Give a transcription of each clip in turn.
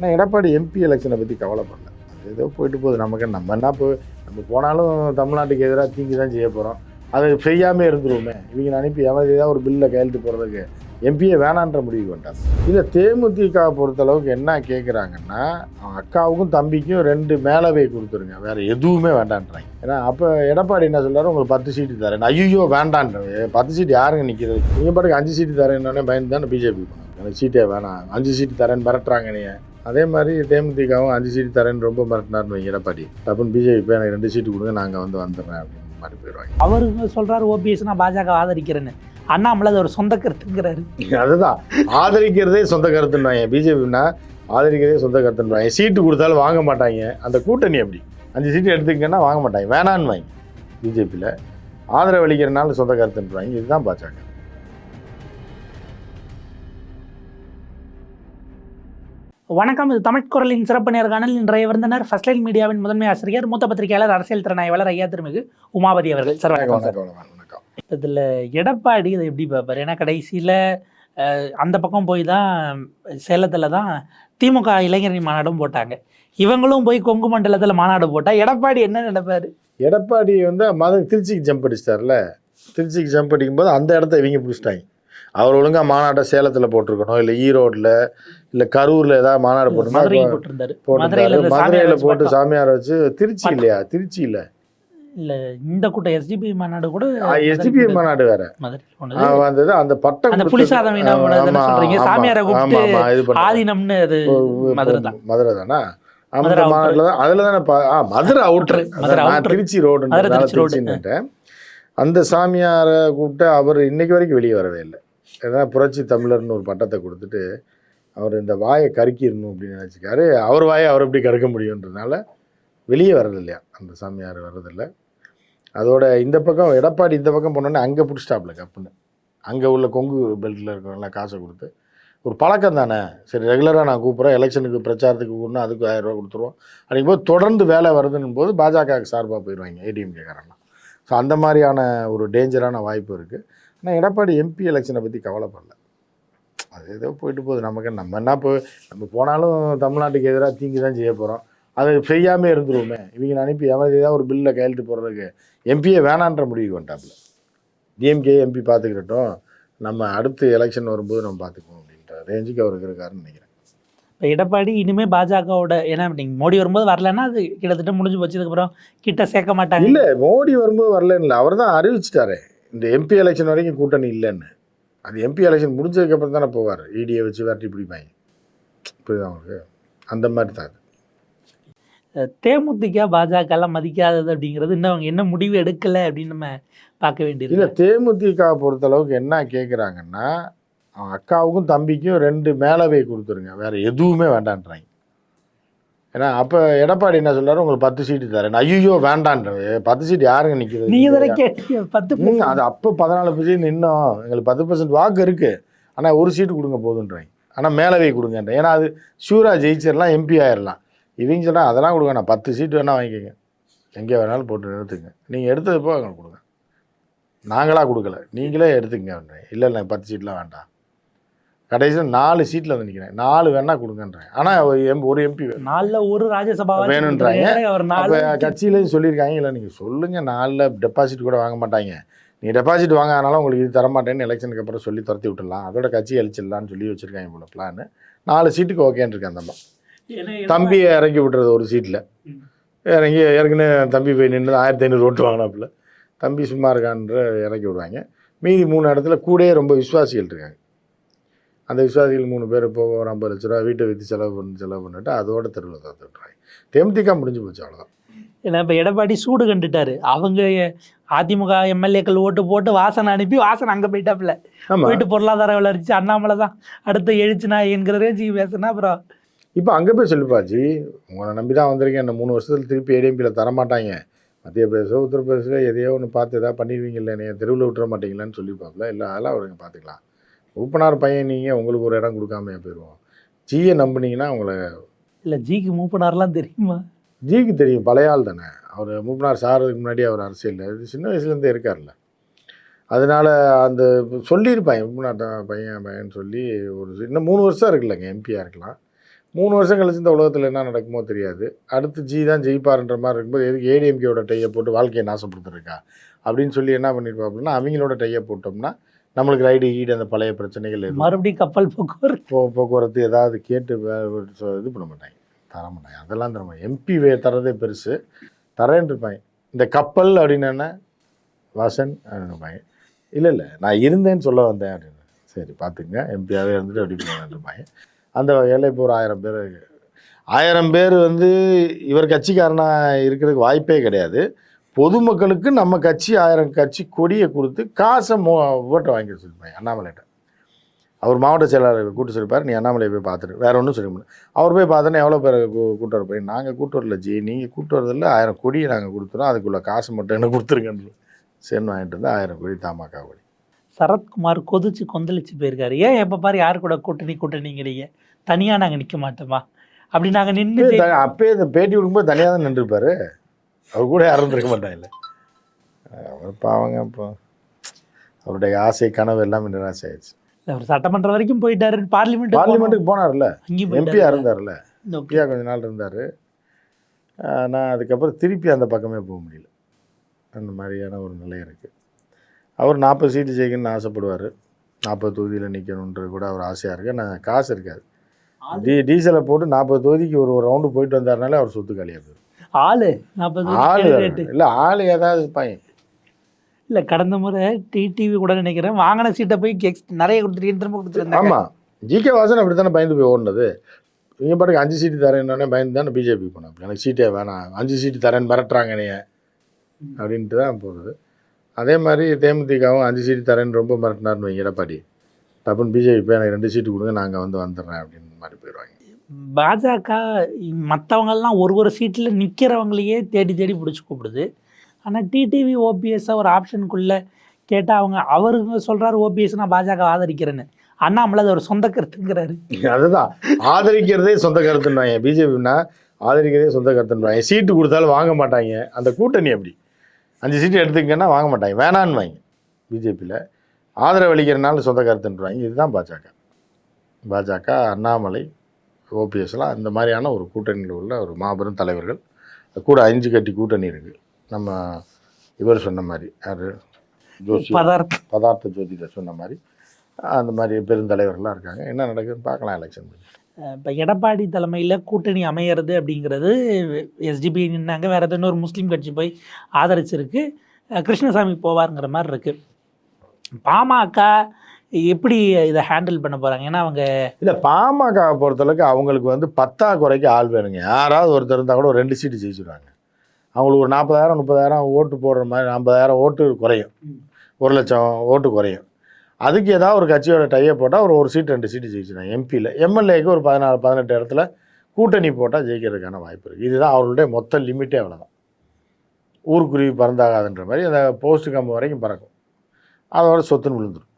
ஆனால் எடப்பாடி எம்பி எலெக்ஷனை பற்றி கவலைப்படல. அது ஏதோ போயிட்டு போகுது. நமக்கு நம்ம என்ன போய் நம்ம போனாலும் தமிழ்நாட்டுக்கு எதிராக தீங்கு தான் செய்ய போகிறோம் அது செய்யாமல் இருந்துருவோமே. இவங்க அனுப்பி எவன் ஏதாவது ஒரு பில்லில் கையெழுத்து போடுறதுக்கு எம்பியை வேணான்ற முடிவுக்கு வந்துட்டாங்க இதை தேமுதிக பொறுத்தளவுக்கு என்ன கேட்குறாங்கன்னா அவன் அக்காவுக்கும் தம்பிக்கும் ரெண்டு மேலவை கொடுத்துருங்க. வேறு எதுவுமே வேண்டான்றாங்க. ஏன்னா அப்போ எடப்பாடி என்ன சொல்கிறாரு உங்களுக்கு பத்து சீட்டு தரேன். ஐயோ வேண்டான்ற பத்து சீட்டு யாருங்க நிற்கிறது நீங்கள் பாட்டுக்கு அஞ்சு சீட்டு தரேன்னொடனே பயந்து தானே பிஜேபி எனக்கு சீட்டே வேணாம். அஞ்சு சீட்டு தரேன்னு மிரட்டுறாங்க நீங்கள் அதே மாதிரி தேமுதிகவும் அஞ்சு சீட்டு தரேன்னு ரொம்ப மிரட்டினார்னு எடப்பாடி டப்புன்னு பிஜேபி போய் எனக்கு ரெண்டு சீட்டு கொடுங்க நாங்கள் வந்து வந்துடுறேன் அப்படின்னு மாதிரி போயிடுவாங்க. அவரு சொல்றாரு ஓபிஎஸ் நான் பாஜக ஆதரிக்கிறேன்னு. அண்ணாமலை அது ஒரு சொந்த கருத்துங்கிறாரு. அதுதான். ஆதரிக்கிறதே சொந்த கருத்துன்றாங்க பிஜேபின்னா ஆதரிக்கிறதே சொந்த கருத்துன்றாங்க சீட்டு கொடுத்தாலும் வாங்க மாட்டாங்க. அந்த கூட்டணி அப்படி அஞ்சு சீட்டு எடுத்துக்கங்கன்னா வாங்க மாட்டாங்க. வேணான்னு வாங்க பிஜேபியில் ஆதரவு அளிக்கிறனால சொந்த கருத்துன்றாங்க இதுதான் பாஜக. வணக்கம் இது தமிழ் குரலின் சிறப்பு நேர்காணல். இன்றைய விருந்தினர் ஃபர்ஸ்ட் லைன் மீடியாவின் முதன்மை ஆசிரியர் மூத்த பத்திரிகையாளர் அரசியல் திறனாய்வாளர் ஐயா திருமிகு உமாபதி அவர்கள். சார் வணக்கம் இதில் எடப்பாடி இதை எப்படி பார்ப்பார்? ஏன்னா கடைசியில் அந்த பக்கம் போய் தான் சேலத்தில் தான் திமுக இளைஞரணி மாநாடும் போட்டாங்க. இவங்களும் போய் கொங்கு மண்டலத்தில் மாநாடு போட்டால் எடப்பாடி என்ன நினைப்பாரு? எடப்பாடி வந்து மத திருச்சிக்கு ஜம்ப் அடிச்சிட்டார்ல. திருச்சிக்கு ஜம்ப் அடிக்கும்போது அந்த இடத்த இவங்க பிடிச்சிட்டாங்க. அவர் ஒழுங்கா மாநாட்டை சேலத்தில் போட்டிருக்கணும் இல்லை ஈரோட்டில் இல்லை கரூரில் ஏதாவது மாநாடு போட்டிருந்தாரு. போட்டுருந்தாரு. மதுரையில் போட்டு சாமியாரை வச்சு திருச்சி இல்லையா? திருச்சி இல்லை இல்ல இந்த கூட்டம் எஸ்டிபி மாநாடு கூட எஸ்டிபி மாநாடு வேற. வந்தது. அந்த பட்டம் அந்த புலிசாதம் சாமியாரை கூப்பிட்டு. ஆதீனம்னு அது மதுரை தான். மதுரை தானா? அந்த. மாநாட்டில் தான் அதில் தானே ஆ மதுரை அவுட்ரு நான். திருச்சி ரோடு. திருச்சி அந்த சாமியாரை கூப்பிட்டு அவர் இன்னைக்கு வரைக்கும் வெளியே வரவே இல்லை. ஏன்னா புரட்சி தமிழர்னு ஒரு பட்டத்தை கொடுத்துட்டு அவர் இந்த வாயை கருக்கிடணும் அப்படின்னு நினச்சிக்காரு. அவர் வாயை அவர் எப்படி கறக்க முடியுன்றதுனால வெளியே வர்றதில்லையா அந்த சாமியார் வர்றதில்லை. அதோட இந்த பக்கம் எடப்பாடி இந்த பக்கம் போனோடனே அங்கே பிடிச்சிட்டாப்ல கப்புன்னு. அங்கே உள்ள கொங்கு பெல்ட்டில் இருக்கிறவங்களாம் காசை கொடுத்து. ஒரு பழக்கம் தானே. சரி ரெகுலராக நான் கூப்பிட்றேன். எலெக்ஷனுக்கு பிரச்சாரத்துக்கு கூப்பிடணும் அதுக்கு ஆயிரம் ரூபா கொடுத்துருவோம். அப்படிங்கும் போது தொடர்ந்து வேலை வருதுன்னும் போது பாஜகவுக்கு சார்பாக போயிடுவாங்க ஏடிஎம் கேட்குறாங்க ஸோ அந்த மாதிரியான ஒரு டேஞ்சரான வாய்ப்பு இருக்குது ஆனால் எடப்பாடி எம்பி எலெக்ஷனை பற்றி கவலைப்படல. அது ஏதோ போயிட்டு போகுது. நமக்கு நம்ம என்ன இப்போ நம்ம போனாலும் தமிழ்நாட்டுக்கு எதிராக தீங்கு தான் செய்ய போகிறோம் அது செய்யாமல் இருந்துருவோமே. இவங்க அனுப்பி எவன் ஏதாவது ஒரு பில்லில் கையெழுத்து போடுறதுக்கு எம்பியை வேணான்ற முடிவுக்கு வந்துட்டாப்புல. டிஎம்கே எம்பி பார்த்துக்கிட்டோம். நம்ம அடுத்து எலெக்ஷன் வரும்போது நம்ம பார்த்துக்குவோம் அப்படின்ற ரேஞ்சுக்கு அவருக்கு இருக்காருன்னு நினைக்கிறேன். இப்போ எடப்பாடி இனிமே பாஜகவோட ஏன்னா நீங்க மோடி வரும்போது வரலன்னா அது கிட்டத்தட்ட முடிஞ்சு போச்சு. அதுக்கப்புறம் கிட்ட சேர்க்க மாட்டாங்க. இல்லை மோடி வரும்போது வரலன்னு இல்லை. அவர் தான் அறிவிச்சிட்டாரு. இந்த எம்பி எலெக்ஷன் வரைக்கும் கூட்டணி இல்லைன்னு. அது எம்பி எலெக்ஷன் முடிஞ்சதுக்கப்புறம் தானே போவார். இடியை வச்சு விரட்டி பிடிப்பாங்க. புரியுதா உங்களுக்கு? அந்த மாதிரி தான் அது. தேமுதிக பாஜக எல்லாம் மதிக்காதது அப்படிங்கிறது இன்னும் அவங்க என்ன முடிவு எடுக்கல அப்படின்னு நம்ம பார்க்க இல்லை வேண்டியது தேமுதிக பொறுத்தளவுக்கு என்ன கேட்குறாங்கன்னா அக்காவுக்கும் தம்பிக்கும் ரெண்டு மேலவை கொடுத்துருங்க. வேற எதுவுமே வேண்டான்றாங்க. ஏன்னா அப்போ எடப்பாடி என்ன சொல்றாரு? உங்களுக்கு பத்து சீட்டு தரேன். ஐயோ வேண்டான்ற பத்து சீட்டு யாருங்க நிற்கிறது நீங்க தானே கேட்டீங்க. பத்து அது அப்போ பதினாலு பர்சன்ட் நின்னோம். எங்களுக்கு பத்து பர்சன்ட் வாக்கு இருக்குது ஆனால் ஒரு சீட்டு கொடுங்க போதுன்றாங்க ஆனால் மேலவை கொடுங்கன்ற ஏன்னா அது ஷூரா ஜெயிச்சிடலாம் எம்பி ஆயிடலாம் இவங்க சொன்னா அதெல்லாம் கொடுங்க. நான் பத்து சீட்டு வேணால் வாங்கிக்கோங்க. எங்கே வேணாலும் போட்டு எடுத்துங்க நீங்கள் எடுத்தது போக கொடுங்க. நாங்களாக கொடுக்கல. நீங்களே எடுத்துக்கங்கன்றேன். இல்லை இல்லை பத்து சீட்லாம் வேண்டாம். கடைசியில் நாலு சீட்டில் வந்து நிற்கிறேன் நாலு வேணா கொடுங்கன்றேன். ஆனால் ஒரு எம் ஒரு எம்பி நாலுல ஒரு ராஜ்யசபா வேணுன்றாங்க. அப்போ கட்சியிலையும் சொல்லியிருக்காங்க. இல்லை நீங்கள் சொல்லுங்கள் நாளில் டெபாசிட் கூட வாங்க மாட்டாங்க. நீங்கள் டெபாசிட் வாங்காதனால உங்களுக்கு இது தரமாட்டேன்னு எலெக்ஷனுக்கு அப்புறம் சொல்லி துரத்தி விட்டுடலாம். அதோட கட்சி அழிச்சிடலான்னு சொல்லி வச்சுருக்காங்க போல பிளான் நாலு சீட்டுக்கு ஓகேன்னு இருக்கேன் அந்த தம்பியை இறக்கி விட்டுறது ஒரு சீட்டில். இறங்கி ஏற்கனவே தம்பி போய் நின்று ஆயிரத்தி ஐநூறு ஓட்டு வாங்கினாப்புல. தம்பி சும்மா இருக்கான்ற இறக்கி விடுவாங்க. மீதி மூணு இடத்துல கூடயே ரொம்ப விசுவாசிகள் இருக்காங்க. அந்த விசுவாசிகள் மூணு பேர் இப்போ ஒரு ஐம்பது லட்ச ரூபா வீட்டை விற்று செலவு பண்ணி செலவு பண்ணிட்டு அதோட தெருவில் தத்து விட்றாங்க தேமுதிக முடிஞ்சு போச்சு அவ்வளோதான் ஏன்னா இப்போ எடப்பாடி சூடு கண்டுட்டாரு. அவங்க அதிமுக எம்எல்ஏக்கள் ஓட்டு போட்டு வாசனை அனுப்பி வாசனை அங்கே போயிட்டாப்புல. போயிட்டு பொருளாதார வளர்ச்சி அண்ணாமலை தான் அடுத்து எழுச்சினா என்கிற ரேஞ்சுக்கு பேசுனா அப்புறம். இப்போ அங்கே போய் சொல்லுப்பாச்சு உங்களை நம்பி தான் வந்திருக்கேன். இந்த மூணு வருஷத்தில் திருப்பி ஏடிஎம்பியில் தரமாட்டாங்க. மத்திய பிரதேசம் உத்தரப்பிரதேசில் எதையோ ஒன்று பார்த்து எதாவது பண்ணிடுவீங்கல்ல நீங்கள் தெருவில் விட்டுற மாட்டீங்களான்னு சொல்லிப்பாப்புல. இல்லை அதெல்லாம் அவருங்க பார்த்துக்கலாம். ஊப்பனார் பையன் நீங்கள் உங்களுக்கு ஒரு இடம் கொடுக்காம போயிடுவோம் ஜியை நம்புனீங்கன்னா உங்களை இல்லை ஜிக்கு மூப்பனார்லாம் தெரியுமா? ஜிக்கு தெரியும் பழைய ஆள் தானே. அவர் மூப்பனார் சாகிறதுக்கு முன்னாடி அவர் அரசியல் இது சின்ன வயசுலேருந்தே இருக்கார்ல அதனால அந்த சொல்லியிருப்பாங்க மூப்பனார் பையன் பையன் சொல்லி ஒரு இன்னும் மூணு வருஷம் இருக்குல்லங்க எம்பியாக இருக்கலாம். மூணு வருஷம் கழிச்சு இந்த உலகத்தில் என்ன நடக்குமோ தெரியாது. அடுத்து ஜி தான் ஜெயிப்பாருன்ற மாதிரி இருக்கும்போது எதுக்கு ஏடிஎம்கேயோட டையை போட்டு வாழ்க்கையை நாசப்படுத்திருக்கா அப்படின்னு சொல்லி என்ன பண்ணியிருப்பாப்புன்னா அவங்களோட டையை போட்டோம்னா நம்மளுக்கு ரைடு ஈடு அந்த பழைய பிரச்சனைகள் மறுபடியும் கப்பல் போக்குவரத்து. போ போக்குவரத்து ஏதாவது கேட்டு இது பண்ண மாட்டாங்க. தர மாட்டாங்க. அதெல்லாம் தர மாட்டாங்க. எம்பி வே தரதே பெருசு. தரேன் இருப்பாங்க. இந்த கப்பல் அப்படின்னு வாசன் இருப்பாங்க. இல்லை இல்லை. நான் இருந்தேன்னு சொல்ல வந்தேன் அப்படின்னு. சரி பார்த்துங்க எம்பியாகவே இருந்துட்டு அப்படி இருப்பாங்க. அந்த வகையில் இப்போ ஒரு ஆயிரம் பேர். ஆயிரம் பேர் வந்து இவர் கட்சிக்காரனாக இருக்கிறதுக்கு வாய்ப்பே கிடையாது. பொதுமக்களுக்கு நம்ம கட்சி ஆயிரம் கட்சி கொடியை கொடுத்து காசை மோ ஓட்டை வாங்கி வச்சுருப்பாங்க அண்ணாமலைகிட்ட. அவர் மாவட்ட செயலாளர் கூட்டு சொல்லிப்பார் நீ அண்ணாமலையை போய் பார்த்துட்டு வேற ஒன்றும் சொல்ல முடியும் அவர் போய் பார்த்தோன்னே எவ்வளோ பேர் கூட்டு வர போய் நாங்கள் கூட்டு வரல ஜி நீங்கள் கூட்டு வரதில்ல ஆயிரம் கொடியை நாங்கள் கொடுத்துறோம். அதுக்குள்ள காசு மட்டும் எனக்கு கொடுத்துருங்கன்னு சேர்ந்து வாங்கிட்டு வந்து ஆயிரம் கொடி தமாக்கா கொடி. சரத்குமார் கொதிச்சு கொந்தளிச்சு போயிருக்காரு. ஏன் எப்போ பாரு யார் கூட கூட்டணி கூட்டணிங்கிறீங்க? தனியா நாங்க நிக்க மாட்டோமா? அப்படி நாங்க நின்று அப்பயே பேட்டி கொடுக்கும்போது தனியாக தான் நின்றுருப்பாரு. அவர் கூட யாரும் இருந்திருக்க மாட்டாங்கல்ல. அவர் பாவங்க இப்போ அவருடைய ஆசை கனவு எல்லாமே நிராசை ஆயிடுச்சு. அவர் சட்டமன்றம் வரைக்கும் போயிட்டாரு பார்லிமெண்ட் பார்லிமெண்ட்டுக்கு போனார்ல. எம்பியா இருந்தார்ல. எம்பியா கொஞ்ச நாள் இருந்தார். நான் அதுக்கப்புறம் திருப்பி அந்த பக்கமே போக முடியல. அந்த மாதிரியான ஒரு நிலை இருக்குது அவர் நாற்பது சீட்டு ஜெயிக்கணும்னு ஆசைப்படுவார். நாற்பது தொகுதியில் நிற்கணுன்றது கூட அவர் ஆசையாக இருக்குது நான் காசு இருக்காது. டீ டீசலை போட்டு நாற்பது தொகுதிக்கு ஒரு ஒரு ரவுண்டு போயிட்டு வந்தாருனாலே அவர் சொத்து காலியாக போயிடும் ஆளு. நாற்பது ஆள் இல்லை ஆள் ஏதாவது இருப்பாங்க இல்ல கடந்த முறை டிடிவி கூட நினைக்கிறேன். வாங்கின சீட்டை போய் எக்ஸ் நிறைய கொடுத்துட்டு திரும்ப கொடுத்துருந்தாங்க ஆமாம் ஜிகே வாசன் அப்படி தானே பயந்து போய் ஓடினது? இவங்க பாட்டுக்கு அஞ்சு சீட்டு தரேன்னொடனே பயந்து தானே பிஜேபி போனோம் எனக்கு சீட்டே வேணாம். அஞ்சு சீட்டு தரேன்னு மிரட்டுறாங்க நீ அப்படின்ட்டு தான் போகிறது அதே மாதிரி தேமுதிகவும் அஞ்சு சீட்டு தரேன்னு ரொம்ப மிரட்டினார்னு எடப்பாடி. டப்புன்னு பிஜேபி போய் எனக்கு ரெண்டு சீட்டு கொடுங்க நாங்கள் வந்து வந்துடுறேன் அப்படின்னு மாதிரி போயிடுவாங்க. பாஜக மற்றவங்கள்லாம் ஒரு ஒரு சீட்டில் நிற்கிறவங்களையே தேடி தேடி பிடிச்சி கூப்பிடுது. ஆனால் டிடிவி ஓபிஎஸ்ஸை ஒரு ஆப்ஷனுக்குள்ளே கேட்டால் அவங்க அவருங்க சொல்கிறாரு ஓபிஎஸ் நான் பாஜக ஆதரிக்கிறேன்னு. அண்ணாமலை அது ஒரு சொந்த கருத்துங்கிறாரு. அதுதான். ஆதரிக்கிறதே சொந்த கருத்துன்றாங்க பிஜேபின்னா ஆதரிக்கிறதே சொந்த கருத்துன்றாங்க சீட்டு கொடுத்தாலும் வாங்க மாட்டாங்க. அந்த கூட்டணி அப்படி. அஞ்சு சீட்டு எடுத்துக்கன்னா வாங்க மாட்டாங்க. வேணான்னு வாங்க பிஜேபியில் ஆதரவு அளிக்கிறனால சொந்த கருத்துன்றாங்க இதுதான் பாஜக. பாஜக அண்ணாமலை ஓபிஎஸ்லாம் அந்த மாதிரியான ஒரு கூட்டணியில் உள்ள ஒரு மாபெரும் தலைவர்கள். கூட அஞ்சு கட்டி கூட்டணி இருக்குது நம்ம இவர் சொன்ன மாதிரி யார்? ஜோஷி பதார்த்தம் பதார்த்த ஜோதிடர் சொன்ன மாதிரி அந்த மாதிரி பெருந்தலைவர்கள்லாம் இருக்காங்க. என்ன நடக்குதுன்னு பார்க்கலாம் எலெக்ஷன் இப்போ எடப்பாடி தலைமையில் கூட்டணி அமையிறது அப்படிங்கிறது எஸ்டிபி நின்னாங்க. வேறு ஏதோ இன்னொரு முஸ்லீம் கட்சி போய் ஆதரிச்சிருக்கு. கிருஷ்ணசாமி போவாருங்கிற மாதிரி இருக்கு. பாமக எப்படி இதை ஹேண்டில் பண்ண போகிறாங்க ஏன்னா அவங்க இல்லை பாமக பொறுத்தளவுக்கு அவங்களுக்கு வந்து பத்தா குறைக்கு ஆள் வேணுங்க. யாராவது ஒருத்தர் இருந்தால் கூட ஒரு ரெண்டு சீட்டு ஜெயிச்சிடுவாங்க அவங்களுக்கு ஒரு நாற்பதாயிரம் முப்பதாயிரம் ஓட்டு போடுற மாதிரி ஐம்பதாயிரம் ஓட்டு குறையும். ஒரு லட்சம் ஓட்டு குறையும். அதுக்கு ஏதாவது ஒரு கட்சியோட டையை போட்டால் ஒரு ஒரு சீட் ரெண்டு சீட்டு ஜெயிச்சிடுவாங்க எம்பியில் எம்எல்ஏக்கு ஒரு பதினாலு பதினெட்டு இடத்துல கூட்டணி போட்டால் ஜெயிக்கிறதுக்கான வாய்ப்பு இருக்குது இதுதான் அவர்களுடைய மொத்த லிமிட்டே அவ்வளோதான் ஊருக்குருவி பறந்தாகாதுன்ற மாதிரி அந்த போஸ்ட் கம்பு வரைக்கும் பறக்கும். அதோட சொத்துன்னு விழுந்துடும்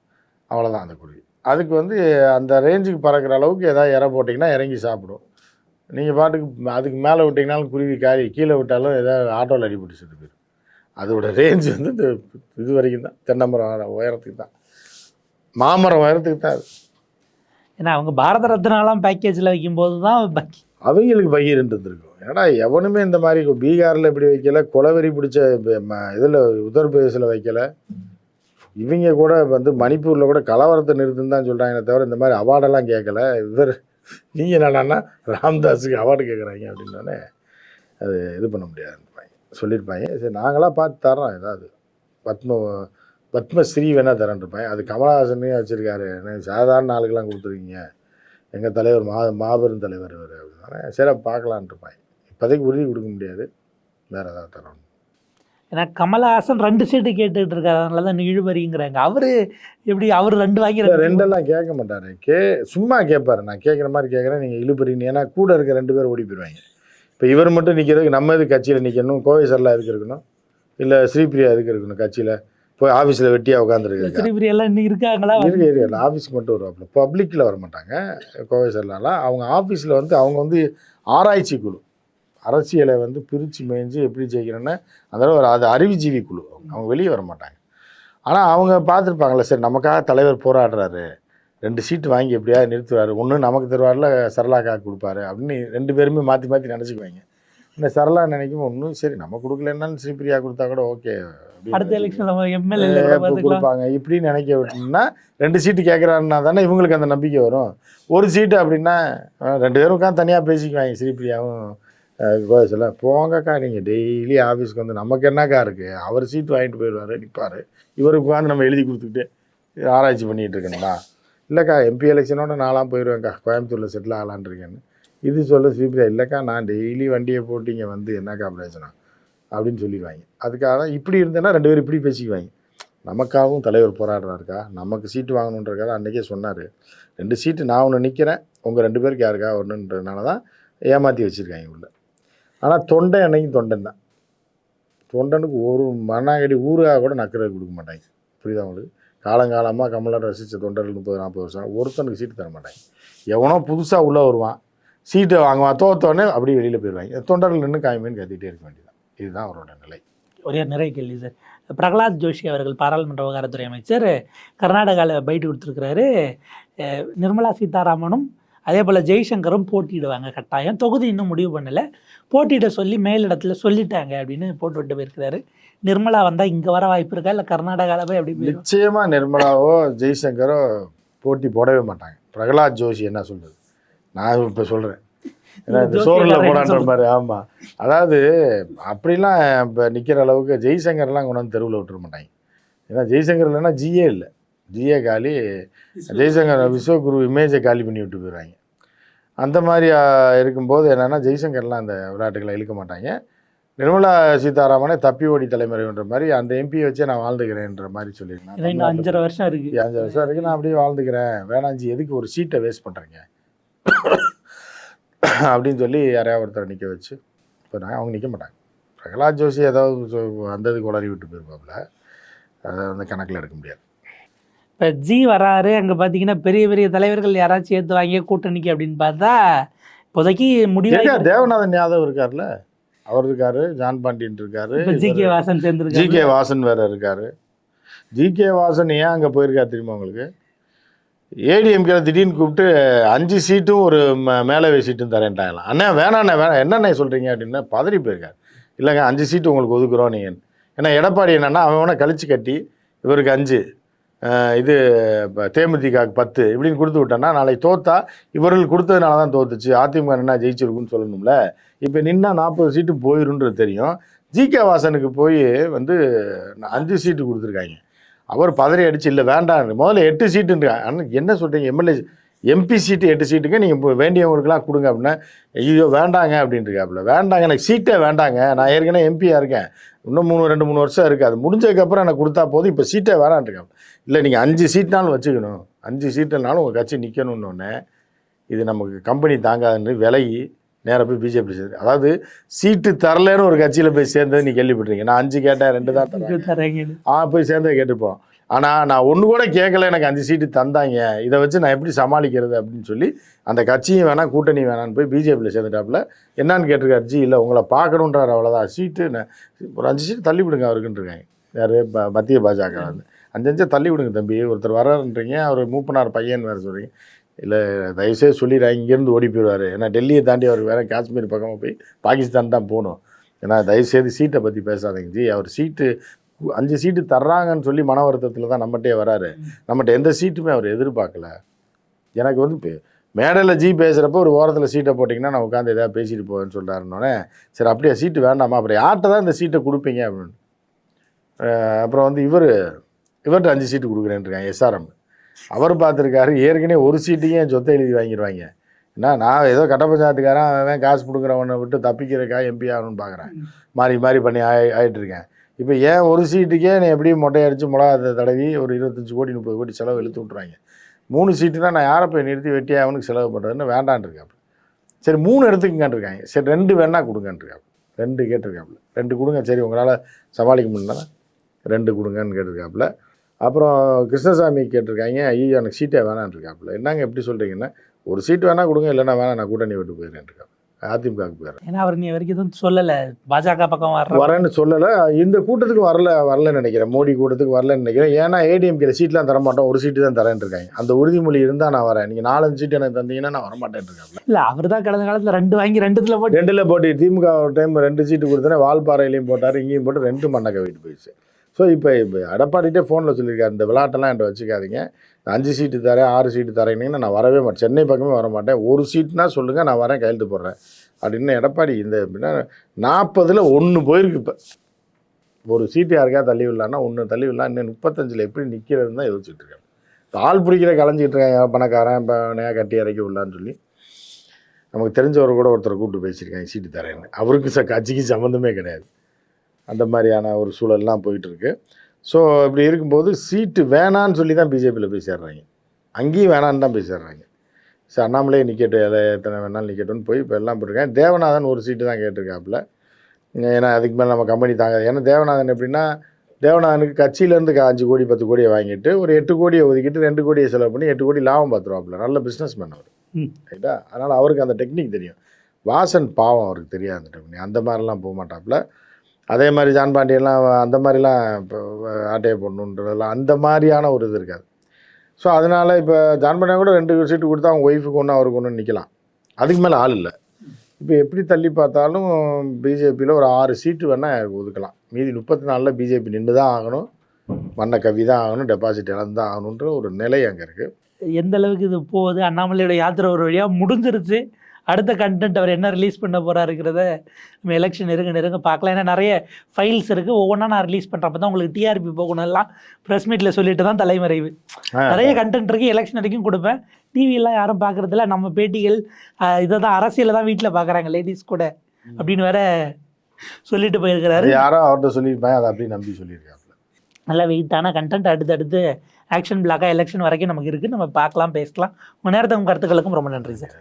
அவ்வளோதான் அந்த குருவி. அதுக்கு வந்து அந்த ரேஞ்சுக்கு பறக்கிற அளவுக்கு ஏதாவது இற போட்டிங்கன்னா இறங்கி சாப்பிடும். நீங்கள் பாட்டுக்கு அதுக்கு மேலே விட்டிங்கனாலும் குருவி காரி கீழே விட்டாலும் ஏதாவது ஆட்டோவில் அடிபட்டு செத்து போயிடும் அதோட ரேஞ்ச் வந்து இது வரைக்கும் தான். தென்னமரம் உயரத்துக்கு தான். மாமரம் உயரத்துக்கு தான் அது. ஏன்னா அவங்க பாரத ரத்னாலாம் பேக்கேஜில் வைக்கும்போது தான் பாக்கி அவங்களுக்கு பகீர்ன்ட்டு இருந்திருக்கும் ஏன்னா எவனுமே இந்த மாதிரி பீகாரில் இப்படி வைக்கல கொலவெறி பிடிச்ச இதில் உத்தரப்பிரதேசில் வைக்கல. இவங்க கூட வந்து மணிப்பூரில் கூட கலவரத்தை நிறுத்துன்னு தான் சொல்கிறாங்களே தவிர இந்த மாதிரி அவார்டெல்லாம் கேட்கல. இவர் நீங்கள் என்னடான்னா ராம்தாஸுக்கு அவார்டு கேட்குறாங்க அப்படின்னோடனே அது இது பண்ண முடியாதுன்னுப்பாங்க சொல்லியிருப்பாங்க. சரி நாங்களாம் பார்த்து தரோம் ஏதாவது. பத்ம பத்மஸ்ரீ வேணால் தரேன்ருப்பேன் அது கமலஹாசனே வச்சுருக்காரு. எனக்கு சாதாரண ஆளுக்கெல்லாம் கொடுத்துருக்கீங்க. எங்கள் தலைவர் மா மாபெரும் தலைவர் இவர் அப்படின்னா சரி பார்க்கலான்ட்டுருப்பாங்க இப்போதைக்கு உறுதி கொடுக்க முடியாது. வேறு ஏதாவது தரணும். ஏன்னா கமலஹாசன் ரெண்டு சீட்டு கேட்டுட்டு இருக்காரு. அதனால தான் இழுபறிங்கிறாங்க அவரு எப்படி அவர் ரெண்டு வாங்கி ரெண்டெல்லாம் கேட்க மாட்டாரு. கே சும்மா கேட்பாரு. நான் கேட்குற மாதிரி கேட்குறேன். நீங்கள் இழுப்புறீங்க ஏன்னா கூட இருக்க ரெண்டு பேர் ஓடி போயிடுவாங்க இப்போ இவர் மட்டும் நிற்கிறதுக்கு நம்ம எது கட்சியில் நிற்கணும் கோவை சரலா எதுக்கு இருக்கணும்? இல்லை ஸ்ரீபிரியா எதுக்கு இருக்கணும் கட்சியில்? போய் ஆஃபீஸில் வெட்டியாக உட்காந்துருக்கு ஸ்ரீபிரி எல்லாம் இன்னும் இருக்காங்களா? இருக்கு இருக்கு. ஆஃபீஸ்க்கு மட்டும் வருவாப்புல. பப்ளிக்கில் வர மாட்டாங்க கோவை சரலாலாம். அவங்க ஆஃபீஸில் வந்து அவங்க வந்து ஆராய்ச்சி குழு. அரசியலை வந்து பிரித்து மேய்ஞ்சு எப்படி ஜெயிக்கிறேன்னு அதோட ஒரு அது அறிவுஜீவி குழு. அவங்க வெளியே வர மாட்டாங்க. ஆனால் அவங்க பார்த்துருப்பாங்களே சரி நமக்காக தலைவர் போராடுறாரு. ரெண்டு சீட்டு வாங்கி எப்படியாவது நிறுத்துவார் ஒன்று நமக்கு தருவார்ல சரளாக்கா கொடுப்பாரு அப்படின்னு ரெண்டு பேருமே மாற்றி மாற்றி நினச்சிக்குவாங்க. இந்த சரளா நினைக்கும் ஒன்றும் சரி நம்ம கொடுக்கலன்னாலும் ஸ்ரீபிரியா கொடுத்தா கூட ஓகே. அடுத்த பார்த்துக்கலாம். கொடுப்பாங்க. இப்படி நினைக்க விட்டோம்னா ரெண்டு சீட்டு கேட்குறாருன்னா தானே இவங்களுக்கு அந்த நம்பிக்கை வரும். ஒரு சீட்டு அப்படின்னா ரெண்டு பேரும் உட்காந்து தனியாக பேசிக்குவாங்க ஸ்ரீபிரியாவும் விவாதிச்சல போங்கக்கா நீங்கள் டெய்லி ஆஃபீஸ்க்கு வந்து நமக்கு என்னக்கா இருக்குது அவர் சீட்டு வாங்கிட்டு போயிடுவார் நிற்பார் இவருக்கு உட்காந்து நம்ம எழுதி கொடுத்துக்கிட்டு ஆராய்ச்சி பண்ணிகிட்டு இருக்கணுமா? இல்லைக்கா எம்பி எலெக்ஷனோட நான்லாம் போயிடுவேன்க்கா கோயம்புத்தூரில் செட்டில் ஆகலான் இருக்கேன்னு. இது சொல்ல ஸ்ரீபிரியா இல்லைக்கா நான் டெய்லி வண்டியை போட்டு இங்கே வந்து என்னக்கா பிரச்சனை அப்படின்னு சொல்லிடுவாங்க. அதுக்காக தான் இப்படி இருந்தேன்னா ரெண்டு பேரும் இப்படி பேசிக்குவாங்க. நமக்காகவும் தலைவர் போராடுறாருக்கா? நமக்கு சீட்டு வாங்கணுன்றக்காக அன்றைக்கே சொன்னார். ரெண்டு சீட்டு நான் ஒன்று நிற்கிறேன் உங்கள் ரெண்டு பேருக்கு யாருக்கா ஒன்றுன்றதுனால தான் ஏமாற்றி வச்சுருக்காங்க உள்ள ஆனால் தொண்டை அன்னைக்கும் தொண்டன் தான். தொண்டனுக்கு ஒரு மண்ணாங்கடி ஊருக்காக கூட நக்கரை கொடுக்க மாட்டாங்க புரியுதா உங்களுக்கு? காலங்காலமாக கமலர் ரசித்த தொண்டர்கள் முப்பது நாற்பது வருஷம். ஒருத்தனுக்கு சீட்டு தர மாட்டாங்க எவனோ புதுசாக உள்ளே வருவான். சீட்டை வாங்குவான். தோத்தோடனே அப்படியே வெளியில் போயிடுவாங்க தொண்டர்கள் நின்று காய்மேன்னு கத்திகிட்டே இருக்க வேண்டியதான் இதுதான் அவரோட நிலை. ஒரே நிறைய கேள்வி சார். பிரகலாத் ஜோஷி அவர்கள் பாராளுமன்ற விவகாரத்துறை அமைச்சர் கர்நாடகாவில் பைட்டு கொடுத்துருக்கிறாரு நிர்மலா சீதாராமனும் அதே போல் ஜெய்சங்கரும் போட்டியிடுவாங்க கட்டாயம். தொகுதி இன்னும் முடிவு பண்ணலை. போட்டியிட சொல்லி மேலிடத்துல சொல்லிட்டாங்க அப்படின்னு போட்டு விட்டு போயிருக்கிறாரு. நிர்மலா வந்தால் இங்கே வர வாய்ப்பு இருக்கா? இல்லை கர்நாடகாவில் போய் அப்படி நிச்சயமாக நிர்மலாவோ ஜெய்சங்கரோ போட்டி போடவே மாட்டாங்க. பிரகலாத் ஜோஷி என்ன சொல்றது? நான் இப்போ சொல்கிறேன் ஏன்னா இந்த என்ன போடான்ற? மாதிரி ஆமாம் அதாவது அப்படிலாம் இப்போ நிற்கிற அளவுக்கு ஜெய்சங்கர்லாம் கொண்டு வந்து தெருவில் விட்டுற மாட்டாங்க. ஏன்னா ஜெய்சங்கர் இல்லைன்னா ஜிஏ இல்லை. ஜிஏ காலி ஜெய்சங்கர் விஸ்வகுரு இமேஜை காலி பண்ணி விட்டு போயிடுவாங்க அந்த மாதிரி இருக்கும்போது என்னென்னா ஜெய்சங்கர்லாம் அந்த விளையாட்டுகளை இழுக்க மாட்டாங்க. நிர்மலா சீதாராமனே தப்பி ஓடி தலைமுறைன்ற மாதிரி அந்த எம்பியை வச்சே நான் வாழ்ந்துக்கிறேன்ற மாதிரி சொல்லியிருக்கேன் அஞ்சரை வருஷம் இருக்கு. அஞ்சு வருஷம் வரைக்கும் நான் அப்படியே வாழ்ந்துக்கிறேன். வேணாஞ்சி எதுக்கு ஒரு சீட்டை வேஸ்ட் பண்ணுறீங்க அப்படின்னு சொல்லி யாரையாவது ஒருத்தரை நிற்க வச்சு இப்போ நான் அவங்க நிற்க மாட்டாங்க. பிரகலாத் ஜோஷி ஏதாவது சொ- வந்தது குளறி விட்டு போயிருப்பாப்புல. அதை வந்து கணக்கில் எடுக்க முடியாது. இப்போ ஜி வராரு அங்கே பார்த்தீங்கன்னா பெரிய பெரிய தலைவர்கள் யாராச்சும் சேர்த்து வாங்கி கூட்டணிக்கு அப்படின்னு பார்த்தா இப்போதைக்கு இருக்கார் தேவநாதன் யாதவ் இருக்கார்ல? அவர் இருக்காரு ஜான் பாண்டியன் இருக்காரு ஜி கே வாசன் ஜி சேர்ந்துருக்காரு கே வாசன் வேற இருக்காரு. ஜி கே வாசன் ஏன் அங்கே போயிருக்காரு தெரியுமா உங்களுக்கு? ஏடிஎம்கே திடீர்னு கூப்பிட்டு அஞ்சு சீட்டும் ஒரு மேலவை சீட்டும் தரேன்ட்டாங்களாம். அண்ணா வேணாண்ணே வேணாம் என்னண்ணே சொல்கிறீங்க அப்படின்னா பதறி போயிருக்காரு. இல்லைங்க அஞ்சு சீட்டு உங்களுக்கு ஒதுக்குறோம் நீங்கள் ஏன்னா எடப்பாடி என்னன்னா அவன் கழிச்சு கட்டி இவருக்கு அஞ்சு. இது இப்போ பத்து இப்படின்னு கொடுத்து விட்டோன்னா நாளைக்கு தோத்தா இவர்கள் கொடுத்ததுனால தான் தோத்துச்சு. அதிமுக என்ன ஜெயிச்சிருக்குன்னு சொல்லணும்ல. இப்போ நின்னா நாற்பது சீட்டு போயிருன்றது தெரியும். ஜிகே வாசனுக்கு போய் வந்து அஞ்சு சீட்டு கொடுத்துருக்காங்க. அவர் பதறி அடிச்சு இல்லை வேண்டாம் முதல்ல எட்டு சீட்டுன்ற என்ன சொல்கிறீங்க எம்எல்ஏ எம்பி சீட்டு எட்டு சீட்டுங்க நீங்கள் இப்போ வேண்டியவங்களுக்குலாம் கொடுங்க அப்படின்னா ஐயோ வேண்டாங்க அப்படின்ட்டுருக்காப்புல வேண்டாங்க எனக்கு சீட்டே வேண்டாங்க. நான் ஏற்கனவே எம்பியாக இருக்கேன். இன்னும் மூணு ரெண்டு மூணு வருஷம் இருக்குது அது முடிஞ்சதுக்கப்புறம் எனக்கு கொடுத்தா போதும். இப்போ சீட்டே வேணான்ட்டுருக்காப்புல இல்லை நீங்கள் அஞ்சு சீட்னாலும் வச்சுக்கணும். அஞ்சு சீட்டுனாலும் உங்கள் கட்சி நிற்கணுன்னொன்னே இது நமக்கு கம்பெனி தாங்காதுன்னு விலகி நேராக போய் பிஜேபி சேர்ந்து அதாவது சீட்டு தரலன்னு ஒரு கட்சியில் போய் சேர்ந்தது நீ கேள்விப்பட்டிருக்கீங்க. நான் அஞ்சு கேட்டேன் ரெண்டு தான் தரேன் ஆ போய் சேர்ந்ததை கேட்டுப்போம். ஆனால் நான் ஒன்று கூட கேட்கல எனக்கு அஞ்சு சீட்டு தந்தாங்க. இதை வச்சு நான் எப்படி சமாளிக்கிறது அப்படின்னு சொல்லி அந்த கட்சியும் வேணாம் கூட்டணி வேணான்னு போய் பிஜேபியில் சேர்ந்துட்டாப்புல. என்னான்னு கேட்டிருக்காரு ஜி இல்லை உங்களை பார்க்கணுன்றார் அவ்வளோதான் சீட்டு நான் ஒரு அஞ்சு சீட்டு தள்ளி விடுங்க அவருக்குன்றிருக்காங்க யார்? ப மத்திய பாஜக வந்து. அஞ்சு அஞ்சு தள்ளி விடுங்க தம்பி. ஒருத்தர் வர்றாருன்றீங்க அவர் மூப்பனார் பையன் வேறு சொல்கிறீங்க இல்லை தயவுசெய்து சொல்லிடுறேன் இங்கேருந்து ஓடி போயிடுவார். ஏன்னா டெல்லியை தாண்டி அவர் வேறு காஷ்மீர் பக்கமாக போய் பாகிஸ்தான் தான் போகணும். ஏன்னா தயவுசெய்து சீட்டை பற்றி பேசாதீங்க ஜி. அவர் சீட்டு அஞ்சு சீட்டு தர்றாங்கன்னு சொல்லி மன வருத்தத்தில் தான் நம்மகிட்டே வராரு. நம்மகிட்ட எந்த சீட்டுமே அவர் எதிர்பார்க்கல. எனக்கு வந்து மேடையில் ஜி பேசுகிறப்ப ஒரு ஓரத்தில் சீட்டை போட்டிங்கன்னா நான் உட்காந்து எதாவது பேசிட்டு போவேன்னு சொல்கிறாருன்னொன்னே சரி அப்படியே சீட்டு வேண்டாமா? அப்புறம் யார்கிட்ட தான் இந்த சீட்டை கொடுப்பீங்க? அப்படின்னு. அப்புறம் வந்து இவர் இவர்கிட்ட அஞ்சு சீட்டு கொடுக்குறேன்ருக்காங்க எஸ்ஆர்எம் அவர் பார்த்துருக்காரு ஏற்கனவே ஒரு சீட்டையும் சொத்தை எழுதி வாங்கிடுவாங்க? என்ன நான் ஏதோ கட்ட பஞ்சாயத்துக்காரன் அவன் காசு கொடுக்குறவனை விட்டு தப்பிக்கிறக்கா எம்பி ஆகணும்னு பார்க்குறேன். மாறி மாறி பண்ணி ஆயி ஆயிட்டு இருக்கேன். இப்போ ஏன் ஒரு சீட்டுக்கே நீ எப்படியும் மொட்டை அடித்து மிளகா தடவி ஒரு இருபத்தஞ்சி கோடி முப்பது கோடி செலவு இழுத்து விட்ருவாங்க மூணு சீட்டுனா நான் யாரை போய் நிறுத்தி வெட்டி அவனுக்கு செலவு பண்ணுறதுன்னு வேண்டான்னு இருக்காப்புல சரி மூணு எடுத்துக்கங்கன்ட்ருக்காங்க சரி ரெண்டு வேணா கொடுங்கன்ட்ருக்காப்புல ரெண்டு கேட்டிருக்காப்புல ரெண்டு கொடுங்க. சரி உங்களால் சமாளிக்க முடியல ரெண்டு கொடுங்கன்னு கேட்டிருக்காப்புல அப்புறம் கிருஷ்ணசாமி கேட்டிருக்காங்க ஐயோ எனக்கு சீட்டே வேணான்னு இருக்காப்புல என்னங்க எப்படி சொல்கிறீங்கன்னா ஒரு சீட்டு வேணால் கொடுங்க இல்லைன்னா வேணாம் நான் கூட்டணி விட்டு போயிடுறேன்ட்ருக்காப்புல அதிமுகவுக்கு போயிடுறேன் ஏன்னா அவர் நீ வரைக்கும் எதுவும் சொல்லலை. பாஜக பக்கம் வர்ற வரேன்னு சொல்லலை. இந்த கூட்டத்துக்கு வரல வரலன்னு நினைக்கிறேன். மோடி கூட்டத்துக்கு வரலன்னு நினைக்கிறேன். ஏன்னா ஏடிஎம்கேல சீட்லாம் தர மாட்டோம் ஒரு சீட்டு தான் தரேன் இருக்காங்க. அந்த உறுதிமொழி இருந்தால் நான் வரேன். நீங்கள் நாலஞ்சு சீட் எனக்கு தந்தீங்கன்னா நான் வரமாட்டேன் இருக்காங்க இல்லை அவர் தான் கடந்த காலத்தில் ரெண்டு வாங்கி ரெண்டுத்துல போட்டு ரெண்டில் போட்டு திமுக ஒரு டைம் ரெண்டு சீட்டு கொடுத்தேன். வால்பாறையிலையும் போட்டார். இங்கேயும் போட்டு ரெண்டு மண்ணை கவிட்டு போயிடுச்சு. ஸோ இப்போ இப்போ எடப்பாடிட்டே ஃபோனில் சொல்லியிருக்காரு. இந்த விளாட்டெல்லாம் என்கிட்ட வச்சுக்காதீங்க. நான் அஞ்சு சீட்டு தரேன் ஆறு சீட்டு தரேன்னீங்கன்னா நான் வரவே மாட்டேன். சென்னை பக்கமே வர மாட்டேன். ஒரு சீட்னா சொல்லுங்கள் நான் வரேன் கையெழுத்து போடுறேன். அப்படின்னு எடப்பாடி இந்த எப்படின்னா நாற்பதில் ஒன்று போயிருக்கு இப்போ. ஒரு சீட்டு யாருக்கா தள்ளி விடலான்னா ஒன்று தள்ளி விடலாம் இன்னும் முப்பத்தஞ்சில் எப்படி நிற்கிறதுன்னு தான் யோசிச்சுட்டு இருக்கேன் ஆள் பிடிக்கிற கலைஞ்சிக்கிட்டு இருக்கேன் பணக்காரன் இப்போ நேரம் கட்டி இறக்கி விடலான்னு சொல்லி. நமக்கு தெரிஞ்சவர் கூட ஒருத்தர் கூப்பிட்டு பேசியிருக்காங்க சீட்டு தரேன்னு. அவருக்கு ச கட்சிக்கு சம்மந்தமே கிடையாது. அந்த மாதிரியான ஒரு சூழல்லாம் போயிட்டுருக்கு. ஸோ இப்படி இருக்கும்போது சீட்டு வேணான்னு சொல்லி தான் பிஜேபியில் போய் சேர்றாங்க. அங்கேயும் வேணான்னு தான் போய் சேர்றாங்க. சரி அண்ணாமலே நிற்கட்டும் எதை எத்தனை வேணாலும் நிற்கட்டும்னு போய் இப்போ எல்லாம் போட்டிருக்கேன் தேவநாதன் ஒரு சீட்டு தான் கேட்டிருக்காப்புல. ஏன்னா அதுக்கு மேலே நம்ம கம்பெனி தாங்க ஏன்னா தேவநாதன் எப்படின்னா தேவநாதனுக்கு கட்சியிலேருந்து அஞ்சு கோடி பத்து கோடியை வாங்கிட்டு ஒரு எட்டு கோடியை ஒதுக்கிட்டு ரெண்டு கோடியை செலவு பண்ணி எட்டு கோடி லாபம் பார்த்துருவாப்புல. நல்ல பிஸ்னஸ் அவர். ம். ரைட்டா அதனால் அவருக்கு அந்த டெக்னிக் தெரியும். வாசன் பாவம் அவருக்கு தெரியாது அந்த டெக்னிக் அந்த மாதிரிலாம் போக மாட்டாப்புல. அதே மாதிரி ஜான் பாண்டியெல்லாம் அந்த மாதிரிலாம் இப்போ ஆட்டையை போடணுன்றதெல்லாம் அந்த மாதிரியான ஒரு இது இருக்காது. ஸோ அதனால் இப்போ ஜான் பாண்டியா கூட ரெண்டு சீட்டு கொடுத்தா அவங்க ஒய்ஃபுக்கு ஒன்று அவருக்கு ஒன்று நிற்கலாம் அதுக்கு மேலே ஆள் இல்லை. இப்போ எப்படி தள்ளி பார்த்தாலும் பிஜேபியில் ஒரு ஆறு சீட்டு வேணால் ஒதுக்கலாம். மீதி முப்பத்தி நாலில் பிஜேபி நின்று தான் ஆகணும். மண்ணை கவி தான் ஆகணும் டெபாசிட் இழந்து தான் ஆகணுன்ற ஒரு நிலை அங்கே இருக்குது எந்த அளவுக்கு இது போகுது? அண்ணாமலையோட யாத்திரை ஒரு வழியாக முடிஞ்சிருச்சு. அடுத்த கண்டென்ட் அவர் என்ன ரிலீஸ் பண்ண போறாருங்கிறத நம்ம எலெக்ஷன் நெருங்க நெருங்க பார்க்கலாம். ஏன்னா நிறைய ஃபைல்ஸ் இருக்குது ஒவ்வொன்றா நான் ரிலீஸ் பண்ணுறப்ப தான் உங்களுக்கு டிஆர்பி போகணும். எல்லாம் ப்ரெஸ் மீட்டில் சொல்லிட்டு தான் தலைமறைவு. நிறைய கண்டென்ட் இருக்குது எலெக்ஷன் வரைக்கும் கொடுப்பேன். டிவியெல்லாம் யாரும் பார்க்குறதில்ல நம்ம பேட்டிகள் இதை தான் அரசியலை தான் வீட்டில் பார்க்குறாங்க. லேடிஸ் கூட அப்படின்னு வேற சொல்லிட்டு போயிருக்கிறாரு. யாரோ அவர்கிட்ட சொல்லியிருப்பேன் அதை அப்படியே நம்பி சொல்லியிருக்காப்புல நல்ல வெயிட்டான கண்டென்ட் அடுத்தடுத்து ஆக்ஷன் பிளாக்காக எலெக்ஷன் வரைக்கும் நமக்கு இருக்குது நம்ம பார்க்கலாம் பேசலாம். உங்கள் நேரத்துக்கும் கருத்துக்களுக்கும் ரொம்ப நன்றி சார்